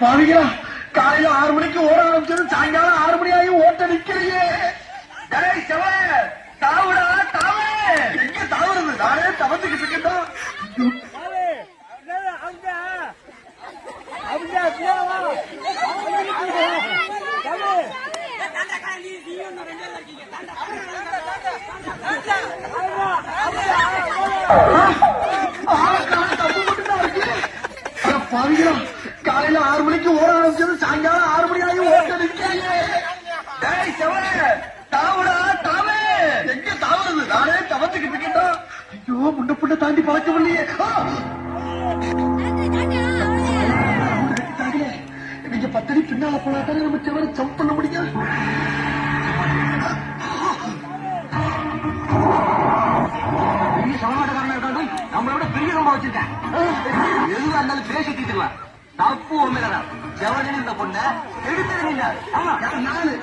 பாவிகளா காலையில ஆறு மணிக்கு ஓட ஆரம்பிச்சது சாயங்காலம் ஆறு மணி ஆகி ஓட்ட நிக்கலையே தாவுடா தாவே எங்க தாவுறது நானே தவத்துக்கிட்டு இருக்கேன் பாவிகளா காலையில ஆறு மணிக்கு ஓட ஆரம்பிச்சது சாயங்காலம் ஆறு மணி ஆகி ஓட்ட நிக்கலையே டேய் செவ தாவுடா தாவே. எங்க தாவுறது? நானே தவத்துக்கிட்டு இருக்கேன் ஐயோ முன்ன புண்ண தாண்டி பழக்கம் இல்லையே. ஆ! தாங்களே, நீங்க பத்தடி பின்னால போனாதான் நம்ம செவரை ஜம்ப் பண்ண முடியாது பெரிய சமாதான இருக்காங்க நம்மளோட பெரிய ரொம்ப வச்சிருக்கேன். எதுவா இருந்தாலும் பேசி தீர்த்துக்கலாம் தப்பு உண்மைதான் செவனில் இந்த பொண்ண ஆமா. நானு